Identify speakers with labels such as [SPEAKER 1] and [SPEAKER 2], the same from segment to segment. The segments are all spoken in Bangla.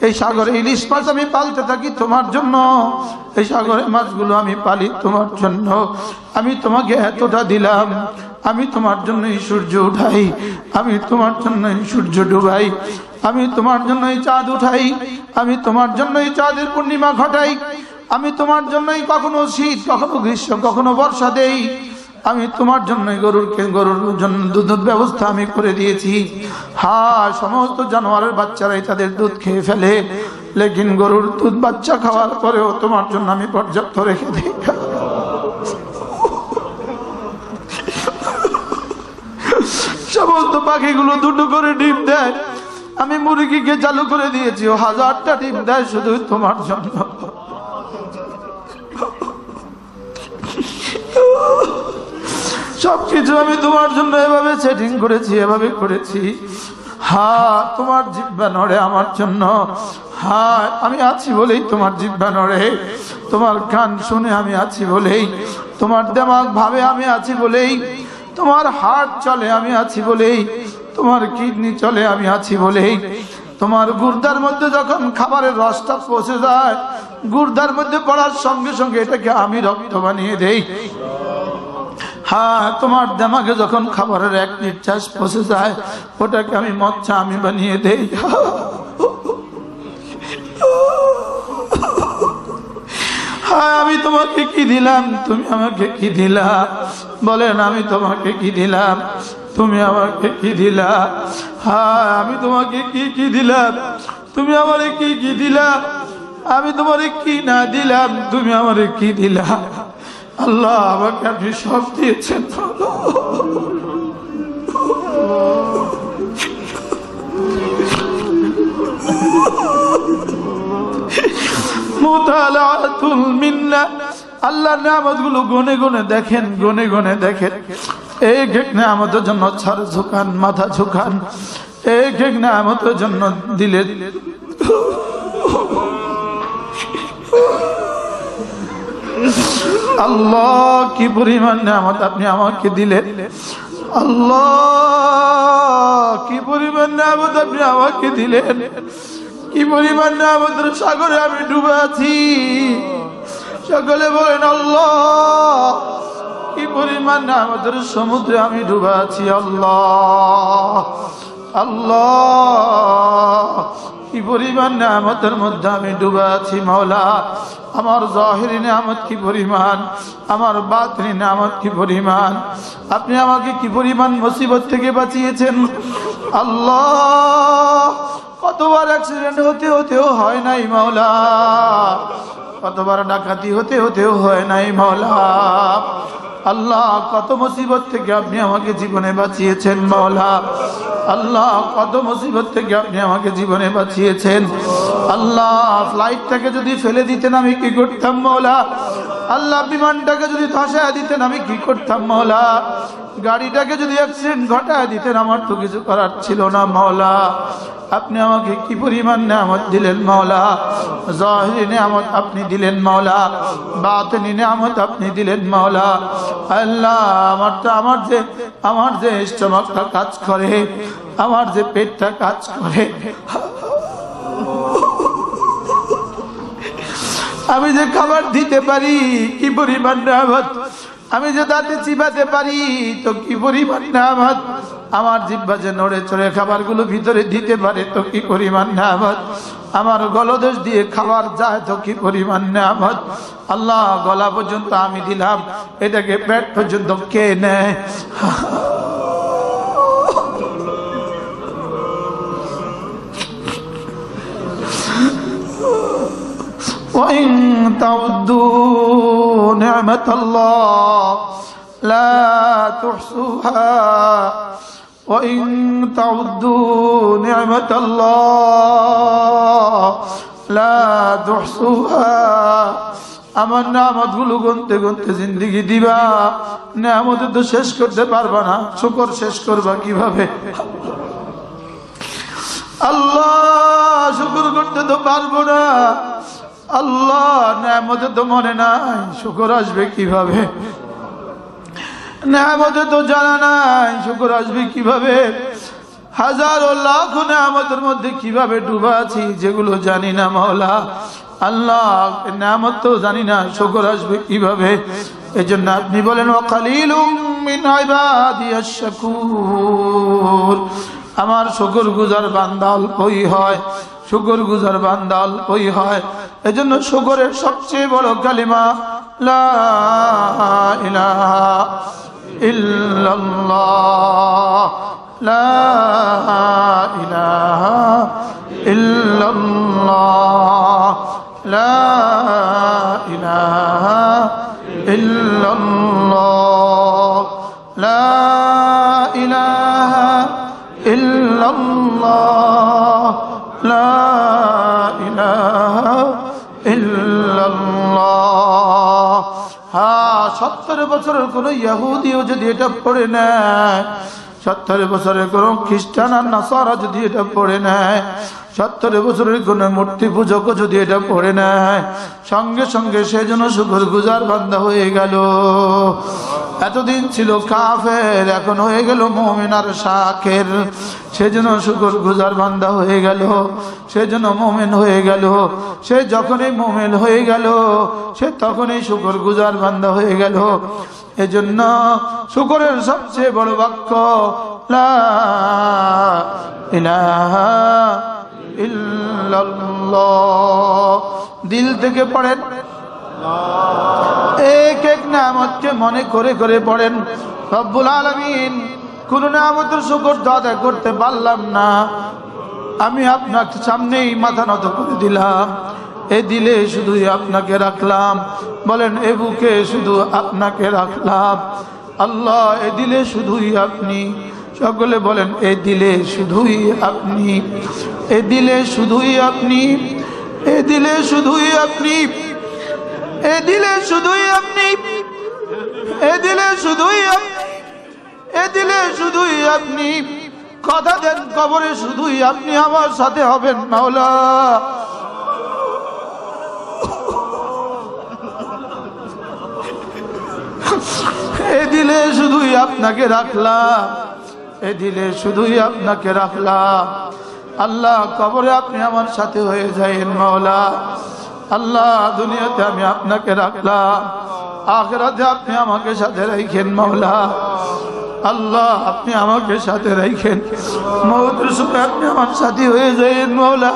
[SPEAKER 1] এই সাগরে ইলিশ মাছ আমি পালতে থাকি তোমার জন্য। এই সাগরে মাছগুলো আমি পালি তোমার জন্য। আমি তোমাকে এতটা দিলাম। আমি তোমার জন্য এই সূর্য উঠাই। আমি তোমার জন্য এই সূর্য ডুবাই। আমি তোমার জন্য এই চাঁদ উঠাই। আমি তোমার জন্য এই চাঁদের পূর্ণিমা ঘটাই। আমি তোমার জন্যই কখনো শীত, কখনো গ্রীষ্ম, কখনো বর্ষা দেই। আমি তোমার জন্য গরুরকে গরুর জন্য দুধের ব্যবস্থা আমি করে দিয়েছি। হ্যাঁ সমস্ত জানোয়ারের বাচ্চারাই তাদের দুধ খেয়ে ফেলে। লেকিন গরুর দুধ বাচ্চা খাওয়ার পরেও তোমার জন্য আমি পর্যাপ্ত রেখে দিই। সমস্ত পাখিগুলো দুটো করে ডিম দেয়। আমি মুরগিকে চালু করে দিয়েছি। হাজারটা ডিম দেয় শুধু তোমার জন্য। সবকিছু আমি তোমার জন্য এভাবে সেটিং করেছি, এভাবে করেছি। হ্যাঁ তোমার জিব্বা নড়ে আমার জন্য। হ্যাঁ আমি আছি বলেই তোমার জিব্বা নড়ে। তোমার গান শুনে আমি আছি বলেই, তোমার দেমাগ ভাবে আমি আছি বলেই, তোমার হার্ট চলে আমি আছি বলেই, তোমার কিডনি চলে আমি আছি বলেই, তোমার গুর্দার মধ্যে যখন খাবারের রসটা পচে যায়, গুর্দার মধ্যে পড়ার সঙ্গে সঙ্গে এটাকে আমি রক্ত বানিয়ে দেই। হ্যাঁ তোমার দেমাগে যখন খাবারের এক নিঃশ্বাস পচে যায়, ওটাকে আমি মচ্ছা আমি বানিয়ে দেই। আমি তোমাকে কি দিলাম? তুমি আমাকে কি দিলা? বলেন, আমি তোমাকে কি দিলাম? তুমি আমাকে কি দিলা? হ্যাঁ আমি তোমাকে কি কি দিলাম? তুমি আমারে কি কি দিলা? আমি তোমারে কি না দিলাম? তুমি আমারে কি দিলা? আল্লাহ আমাকে আপনি সব দিয়েছেন আল্লাহ নামতগুলো গনে গনে দেখেন, গনে গনে দেখেন। এক এক নামতের জন্য ছাড় ঝুকান, মাথা ঝুকান। এক এক নামতের জন্য দিলে দিলে আল্লাহ, কি পরিমাণ নামত আপনি আমাকে দিলেন। আল্লাহ, কি পরিমাণ নামত আপনি আমাকে দিলেন। কি পরিমাণ নামতের সাগরে আমি ডুবে আছি। সকলে বলেন, আল্লাহ, কি পরিমাণ নামতের সমুদ্রে আমি ডুবে আছি, আল্লাহ। আল্লাহ কি পরিমাণ নামতের মধ্যে আমি ডুবে আছি, মাওলা? আমার জাহিরি নামত কি পরিমাণ? আমার বাতনি নামত কি পরিমাণ? আপনি আমাকে কি পরিমাণ মুসিবত থেকে বাঁচিয়েছেন? আল্লাহ, কতবার অ্যাক্সিডেন্ট হতে হতেও হয় নাই, মাওলা। কতবার ডাকাতি হতে হতেও হয় নাই, মাওলা। আল্লাহ, কত মুসিবত থেকে আপনি আমাকে জীবনে বাঁচিয়েছেন, মাওলা। আল্লাহ, কত মুসিবত থেকে আপনি আমাকে জীবনে বাঁচিয়েছেন। আল্লাহ ফ্লাইটটাকে যদি ফেলে দিতেন আমি কি করতাম, মাওলা? আল্লাহ বিমানটাকে যদি ধসায় দিতেন, আমি কি করতাম মাওলা গাড়িটাকে যদি অ্যাক্সিডেন্ট ঘটায় দিতেন, আমার তো কিছু করার ছিল না মাওলা আপনি আমাকে কি পরিমাণ নামত দিলেন মাওলা জাহিরি নামত আপনি দিলেন মাওলা বাতনি নামত আপনি দিলেন মাওলা আল্লাহ, আমার তো আমার যে আমার যে স্টমাকটা কাজ করে, আমার যে পেটটা কাজ করে আমি যে খাবার দিতে পারি, কি পরিমাণ নামত আমি যে দাঁতে চিবাতে পারি, তো কি পরিমাণ নামত আমার জিব্বা যে নড়ে চড়ে খাবারগুলো ভিতরে দিতে পারে, তো কি পরিমাণ নামত আমার গলদেশ দিয়ে খাবার যায়, তো কি পরিমাণ নামত আল্লাহ গলা পর্যন্ত আমি দিলাম, এটাকে পেট পর্যন্ত কে নেয়? تعدوا نعمة الله لا تحصوها وإن تعدوا نعمة الله لا تحصوها আমার নামত গুলো গুনতে গুনতে জিন্দিগি দিবা নামত তো শেষ করতে পারবা না শুকর শেষ করবা কিভাবে আল্লাহ শুকর করতে তো পারবো না আল্লাহ নামতে তো মনে নাই, শুকর আসবে কীভাবে? নামতে তো জানা নাই, শুকর আসবে কীভাবে? হাজারো লাখ নামতের মধ্যে কীভাবে ডুবা আছি, যেগুলো জানি না মাওলা। আল্লাহ, নামত তো জানি না, শকর আসবে কীভাবে? এই জন্য আপনি বলেন শাকুর আমার শুকর গুজার বান্দা অল্পই হয়, শুকর গুজার বান্দা অল্পই হয়। এজন্য শুকরের সবচেয়ে বড় কালিমা লা ইলাহা সত্তর বছরের কোনো ইয়াহুদিও যদি এটা পড়ে নেয় সত্তর বছরের কোনো খ্রিস্টান আর নাসারা যদি এটা পড়ে নেয়, সত্তর বছরের কোনো মূর্তি পূজকও যদি এটা পড়ে নেয়, সঙ্গে সঙ্গে সে যেন শুকর গুজার বান্ধা হয়ে গেল। এতদিন ছিল কাফের, এখন হয়ে গেল মমিনার শাখের সে যেন শুকর গুজার বান্ধা হয়ে গেল, সে যেন মোমেন হয়ে গেল, সে যখনই মোমেন হয়ে গেল, সে তখনই শুকর গুজার বান্ধা হয়ে গেল। এজন্য শুকরের সবচেয়ে বড় বাক্য দিল থেকে পড়েন। এক এক নামতকে মনে করে করে পড়েন। রব্বুল আলমিন কোন নামতের শুকর আদায় করতে পারলাম না। আমি আপনার সামনেই মাথা নত করে দিলাম। এ দিলে শুধুই আপনাকে রাখলাম। বলেন, এ বুকে শুধু আপনাকে রাখলাম। আল্লাহ, এ দিলে শুধুই আপনি। সকলে বলেন, এ দিলে শুধুই আপনি। এ দিলে শুধুই আপনি। এ দিলে শুধুই আপনি। এ দিলে শুধুই আপনি। এ দিলে শুধুই এ দিলে শুধুই আপনি। কথা দেন, কবরে শুধুই আপনি। আমার সাথে হবেন মাওলা। এ দিলে শুধুই আপনাকে রাখলাম। এ দিলে শুধুই আপনাকে রাখলাম। আল্লাহ, কবরে আপনি আমার সাথে হয়ে যাইন মাওলা। আল্লাহ, দুনিয়াতে আমি আপনাকে রাখলাম। আখরাতে আপনি আমাকে সাথে রাখেন মাওলা। আল্লাহ, আপনি আমাকে সাথে রাখেন মৌতের সময় আপনি আমার সাথী হয়ে যাইন মাওলা।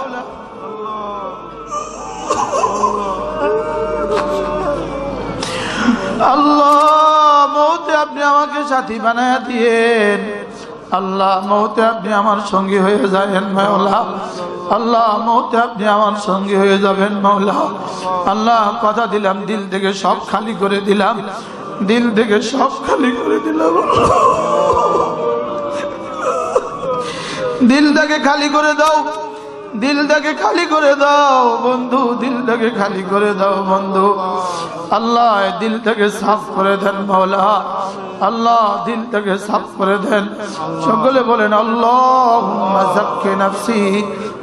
[SPEAKER 1] আল্লাহ আপনি আমাকে সাথী বানায় দিয়েন। আল্লাহ, মৌতে আপনি আমার সঙ্গী হয়ে যাবেন মাওলা। আল্লাহ, মৌতে আপনি আমার সঙ্গী হয়ে যাবেন মাওলা। আল্লাহ, কথা দিলাম, দিল থেকে সব খালি করে দিলাম। দিল থেকে সব খালি করে দিলাম। দিলটাকে খালি করে দাও। দিলটাকে খালি করে দাও বন্ধু দিলটাকে খালি করে দাও বন্ধু আল্লাহ এই দিলটাকে সাফ করে দেন মাওলা আল্লাহ দিলটাকে সাফ করে দেন সকলে বলেন আল্লাহ জাক্কে নফসি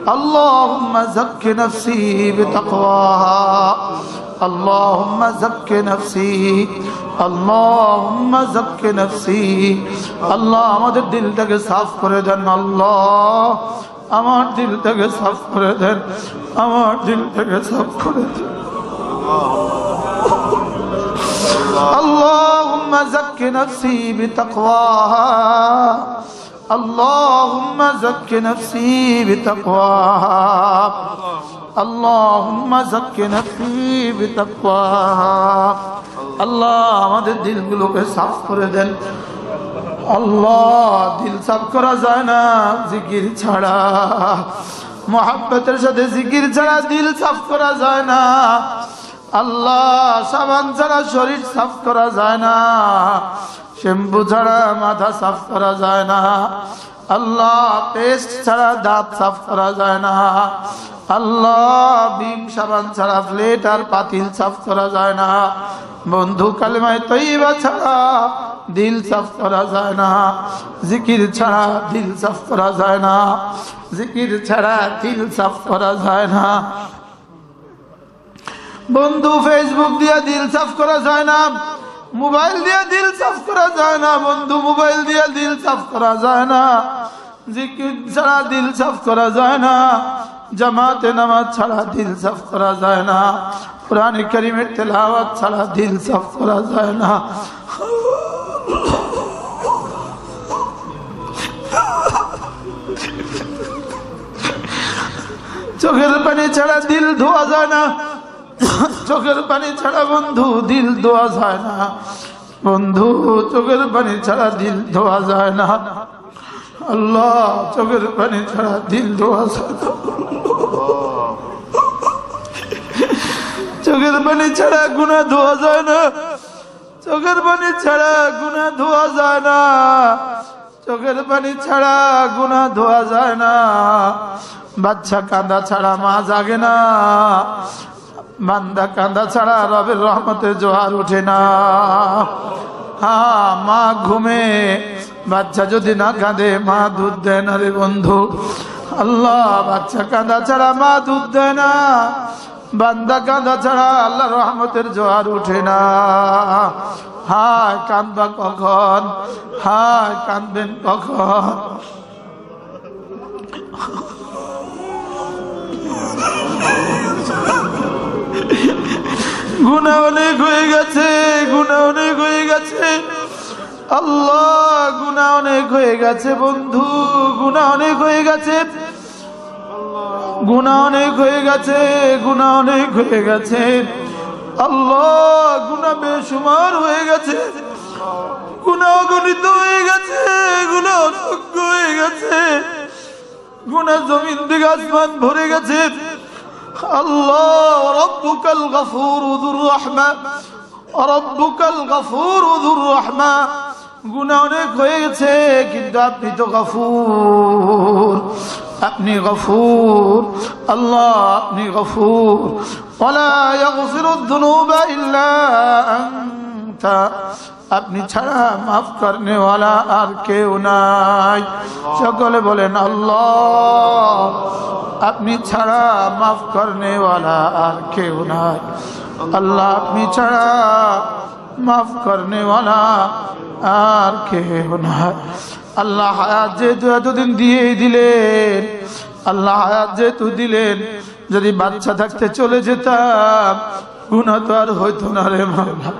[SPEAKER 1] আল্লাহ জাক্কে নফসি বিতাকওয়াহা اللهم زك نفسي اللهم زك نفسي আল্লাহ আমাদের দিলটাকে সাফ করে দেন আল্লাহ আমার দিলটাকে সাফ করে দেন আমার দিলটাকে সাফ করে দেন اللهم زك نفسي بتقواها اللهم زك نفسي بتقواها اللهم زك نفسي بتقواها আল্লাহ আমাদের দিলগুলোকে সাফ করে দেন আল্লাহ, দিল সাফ করা যায় না, জিকির ছাড়া। মোহাব্বতের সাথে জিকির ছাড়া দিল সাফ করা যায় না। আল্লাহ, সাবান ছাড়া শরীর সাফ করা যায় না। শ্যাম্পু ছাড়া মাথা সাফ করা যায় না। আল্লাহ, পেস্ট ছাড়া দাঁত সাফ করা যায় না। আল্লাহ, বিম, সাবান ছাড়া প্লেট আর পাতিল সাফ করা যায় না। বন্ধু, কালেমায় তৈবা ছাড়া দিল সাফ করা যায় না জিকির ছাড়া দিল সাফ করা যায় না জিকির ছাড়া দিল সাফ করা যায় না বন্ধু ফেসবুক দিয়ে দিল সাফ করা যায় না মোবাইল দিয়ে দিল সাফ করা যায় না বন্ধু মোবাইল দিয়ে দিল সাফ করা যায় না জিকির ছাড়া দিল সাফ করা যায় না জামাতে নামাজ ছাড়া দিল সাফ করা যায় না কোরআন করিমের তেলাওয়াত ছাড়া দিল সাফ করা যায় না চোখের পানি ছাড়া দিল ধোয়া যায় না। চোখের পানি ছাড়া বন্ধু দিল ধোয়া যায় না। বন্ধু, চোখের পানি ছাড়া দিল ধোয়া যায় না। আল্লাহ, চোখের পানি ছাড়া দিল ধোয়া যায় না। চোখের পানি ছাড়া গুণা ধোয়া যায় না। চোখের পানি ছাড়া গুণা ধোয়া যায় না। চোখের পানি ছাড়া গুণা ধোয়া যায় না। বাচ্চা কাঁদা ছাড়া মা জাগে না। বান্দা কান্দা ছাড়া রবের রহমতে জোয়ার ওঠে না। হ্যাঁ মা ঘুমে। বাচ্চা যদি না কাঁদে, মা দুধ দেয় না রে বন্ধু। আল্লাহ, বাচ্চা কাঁদা ছাড়া মা দুধ দেয় না। বান্দা কাঁদা ছাড়া আল্লাহ রহমতের জোয়ার উঠে না। হায় কান্দবা কখন? হায় কান্দবেন কখন? গুণা অনেক হয়ে গেছে, গুণা অনেক হয়ে গেছে। আল্লাহ, গুণা অনেক হয়ে গেছে বন্ধু, গুণা অনেক হয়ে গেছে। গুণা অনেক হয়ে গেছে গুণা অনেক হয়ে গেছে। আল্লাহ গুণা বেসুমার হয়ে গেছে। গুণা অগণিত হয়ে গেছে গুণা অসংখ্য হয়ে গেছে। গুণা জমিন দিকে আসমান ভরে গেছে। আল্লাহ, রব্বুকাল গফুর যুর রহমা, রব্বুকাল গফুর যুর রহমা। গুণা অনেক হয়ে গেছে, কিন্তু আপনি তো গফুর। আপনি গফুর, আল্লাহ আপনি গফুর। আপনি ছাড়া মাফ করনেওয়ালা আর কেউ নাই। সকলে বলেন, আল্লাহ, আপনি ছাড়া মাফ করনেওয়ালা আর কেউ নাই। আল্লাহ, আপনি ছাড়া মাফ করনেওয়ালা আর কেউ নাই। আল্লাহ হায়াত যেহেতু এতদিন দিয়েই দিলেন, আল্লাহ হায়াত যেহেতু দিলেন, যদি বাচ্চা থাকতে চলে যেতাম গুণা তো আর হইতো না রে মামলা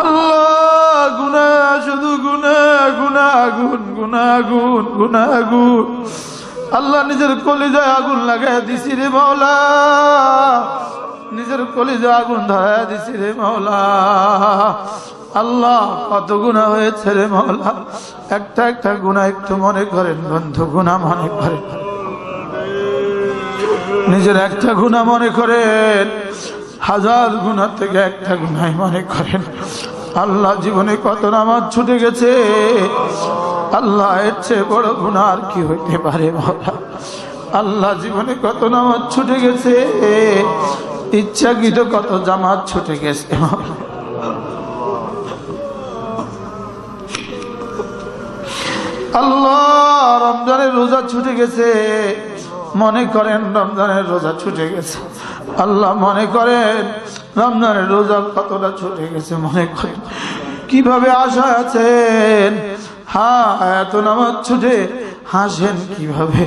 [SPEAKER 1] আল্লাহ গুনা শুধু গুনা গুনা আগুন গুনা আগুন গুনা আগুন আল্লাহ নিজের কলিজায় আগুন লাগাই দিছি রে মাওলা। নিজের কলিজা আগুন ধরাই দিছি রে মাওলা। আল্লাহ, কত গুণা হয়েছে রে মাওলা। একটা একটা গুণা একটু মনে করেন বন্ধু গুণা মনে করেন। নিজের একটা গুণা মনে করেন। হাজার গুণা থেকে একটা গুণাই মনে করেন। আল্লাহ জীবনে কত নামাজ ছুটে গেছে। আল্লাহ এর চেয়ে বড় গুণা আর কি হইতে পারে মাওলা? আল্লাহ জীবনে কত নামাজ ছুটে গেছে। ইচ্ছাকৃত কত জামাত ছুটে গেছে। আল্লাহ, রমজানের রোজা ছুটে গেছে। মনে করেন রমজানের রোজা ছুটে গেছে। আল্লাহ মনে করেন রমজানের রোজা কতটা ছুটে গেছে মনে করেন? কীভাবে আশা আছেন? হ্যাঁ এত নামাজ ছুটে হাসেন কীভাবে?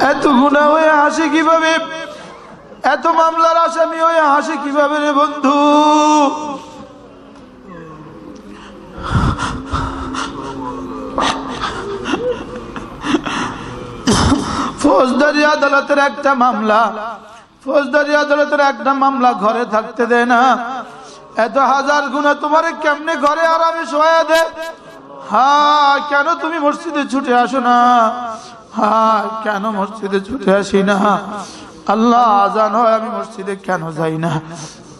[SPEAKER 1] এত গুণা হয়ে হাসে কীভাবে? এত মামলার আসামি হয়ে হাসে কীভাবে রে বন্ধু? ফৌজদারি আদালতের একটা মামলা। ফৌজদারি আদালতের একটা মামলা ঘরে থাকতে দেয় না। এত হাজার গুণা তোমার কেমনে ঘরে আরামে শোয়া দে? হ্যাঁ কেন তুমি মসজিদে ছুটে আসো না? হ্যাঁ কেন মসজিদে ছুটে আসি না? আল্লাহ আজান হয়, আমি মসজিদে কেন যাই না?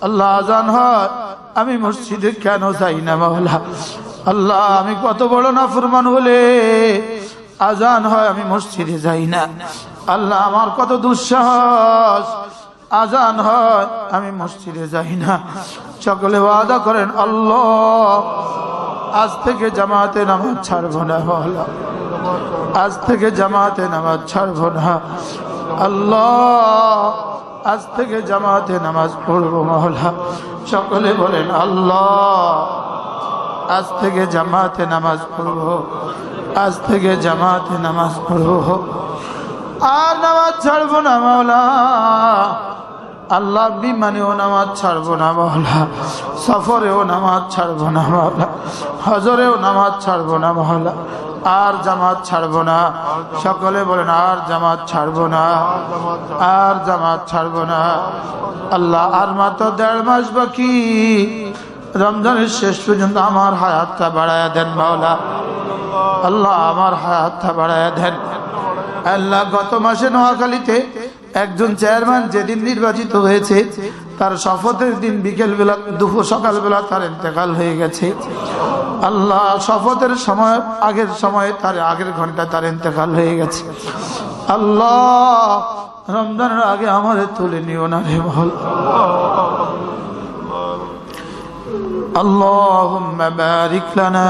[SPEAKER 1] আল্লাহ আজান হয়, আমি মসজিদে কেন যাই না, মাওলা? আল্লাহ, আমি কত বড় নাফরমান হলে আজান হয়, আমি মসজিদে যাই না। আল্লাহ আমার কত দুঃসাহস। আজান হয়, আমি মসজিদে যাই না। সকলে ওয়াদা করেন, আল্লাহ, আজ থেকে জামাতে নামাজ ছাড়বো না আজ থেকে জামাতে নামাজ ছাড়বো না, আল্লাহ। আজ থেকে জামাতে নামাজ পড়ব মহলা সকলে বলেন, আল্লাহ, আজ থেকে জামাতে নামাজ পড়ব। আজ থেকে জামাতে নামাজ পড়ব। আর নামাজ ছাড়বো না, মাওলা। আল্লাহ বিমানেও নামাজ ছাড়বো না, মাওলা। সফরেও নামাজ ছাড়বো না, মাওলা। হজরেও নামাজ ছাড়বো না মহলা আর জামাত ছাড়বো না। সকলে বলেন, আর জামাত ছাড়বো না। আর জামাত ছাড়বো না। আল্লাহ, আর মাত্র দেড় মাস বাকি। রমজানের শেষ পর্যন্ত আমার হায়াতটা বাড়ায় দেন, মাওলা। আল্লাহ আমার হায়াতটা বাড়ায় দেন আল্লাহ গত মাসে নোয়াখালীতে একজন চেয়ারম্যান যেদিন নির্বাচিত হয়েছে তার শপথের দিন বিকেল বেলা দুপুর সকালবেলা তার ইন্তেকাল হয়ে গেছে আল্লাহ শপথের সময় আগের সময় তার আগের ঘন্টা তার ইন্তেকাল হয়ে গেছে আল্লাহ রমজানের আগে আমাদের তুলে নিও না রে বল اللهم بارك لنا